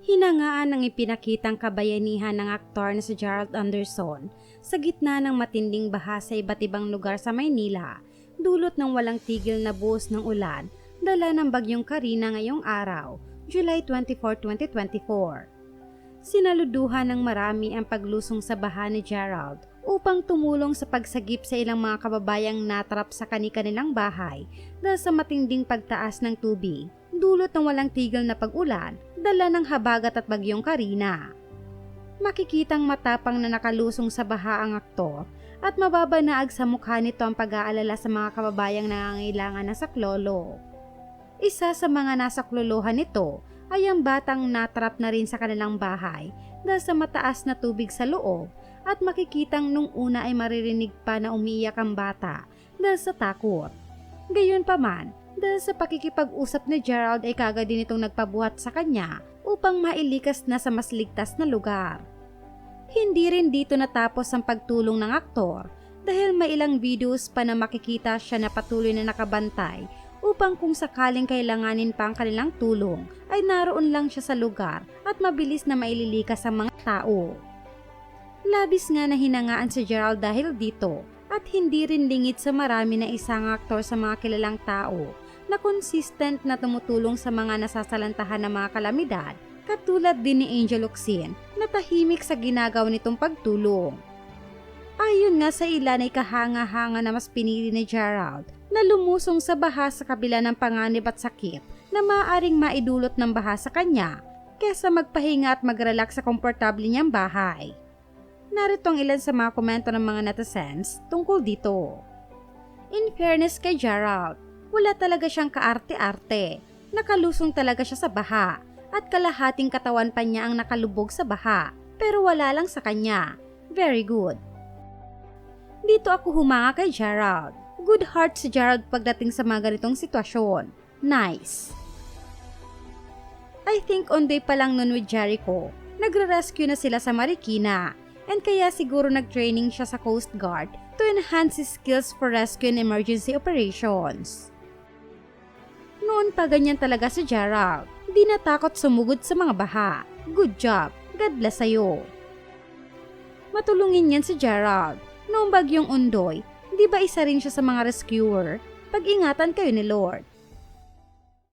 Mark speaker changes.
Speaker 1: Hinangaan ng ipinakitang kabayanihan ng aktor na si Gerald Anderson sa gitna ng matinding baha sa iba't ibang lugar sa Maynila, dulot ng walang tigil na buhos ng ulan, dala ng bagyong Karina ngayong araw, July 24, 2024. Sinaluduhan ng marami ang paglusong sa baha ni Gerald upang tumulong sa pagsagip sa ilang mga kababayang natrap sa kani-kanilang bahay dahil sa matinding pagtaas ng tubig, dulot ng walang tigil na pag-ulan, dala ng habagat at bagyong Karina. Makikitang matapang na nakalusong sa baha ang aktor at mababanaag sa mukha nito ang pag-aalala sa mga kababayang nangangailangan ng saklolo. Isa sa mga nasaklolohan nito ay ang batang natrap na rin sa kanilang bahay dahil sa mataas na tubig sa loob at makikitang nung una ay maririnig pa na umiiyak ang bata dahil sa takot. Gayon pa man, dahil sa pakikipag-usap ni Gerald ay kagad din itong nagpabuhat sa kanya upang mailikas na sa mas ligtas na lugar. Hindi rin dito natapos ang pagtulong ng aktor dahil may ilang videos pa na makikita siya na patuloy na nakabantay upang kung sakaling kailanganin pa ang kanilang tulong ay naroon lang siya sa lugar at mabilis na maililikas ang mga tao. Labis nga na hinangaan si Gerald dahil dito at hindi rin lingit sa marami na isang aktor sa mga kilalang tao na consistent na tumutulong sa mga nasasalantahan ng mga kalamidad katulad din ni Angel Oxin na tahimik sa ginagawa nitong pagtulong. Ayon nga sa ilan ay kahanga-hanga na mas pinili ni Gerald na lumusong sa baha sa kabila ng panganib at sakit na maaaring maidulot ng baha sa kanya kesa magpahinga at mag-relax sa komportable niyang bahay. Narito ang ilan sa mga komento ng mga netizens tungkol dito. In fairness kay Gerald, wala talaga siyang kaarte-arte. Nakalusong talaga siya sa baha at kalahating katawan pa niya ang nakalubog sa baha pero wala lang sa kanya. Very good. Dito ako humanga kay Gerald. Good heart si Gerald pagdating sa mga ganitong sitwasyon. Nice. I think on day pa lang nun with Jericho, nagre-rescue na sila sa Marikina and kaya siguro nag-training siya sa Coast Guard to enhance his skills for rescue and emergency operations. Noon pa ganyan talaga si Gerald. Di natakot sumugod sa mga baha. Good job. God bless sa'yo. Matulungin yan si Gerald. Noong bagyong undoy, di ba isa rin siya sa mga rescuer? Pag-ingatan kayo ni Lord.